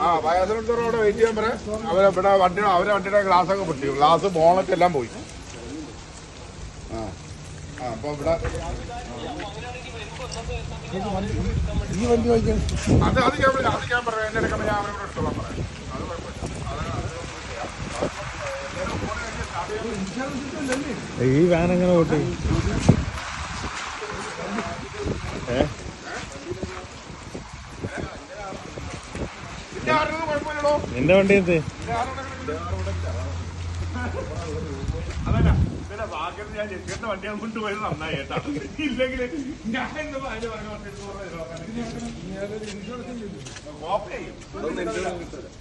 ആ വയസ്സിനടുത്തോടെ വെയിറ്റ് ചെയ്യാൻ പറയാം അവരെ ഇവിടെ വണ്ടിയുടെ അവരെ വണ്ടിയുടെ ഗ്ലാസ്സൊക്കെ പൊട്ടി. ഗ്ലാസ് ബോണൊക്കെ എല്ലാം പോയി. ആ അപ്പൊ ഇവിടെ ഈ വണ്ടി വായിക്കാൻ അത് അത് ഞാൻ പറയാം അത് ഞാൻ പറയാം. എന്റെ എടുക്കുമ്പോൾ ഞാൻ അവരെ കൂടെ എടുത്തോളാം പറയാം അത് കുഴപ്പമില്ല. ഈ വാൻ എങ്ങനെ ഓട്ടി? ഏ? എന്റെ വണ്ടി എന്ത്? അതല്ല ഇതിന്റെ വാക്കിൽ ഞാൻ ജെസ്സിയുടെ വണ്ടി കൊണ്ട് പോയത് നന്നായി കേട്ടാ. ഇല്ലെങ്കിൽ ഞാൻ ഇന്ന് പറഞ്ഞു പറഞ്ഞു കോപ്പി ചെയ്യും.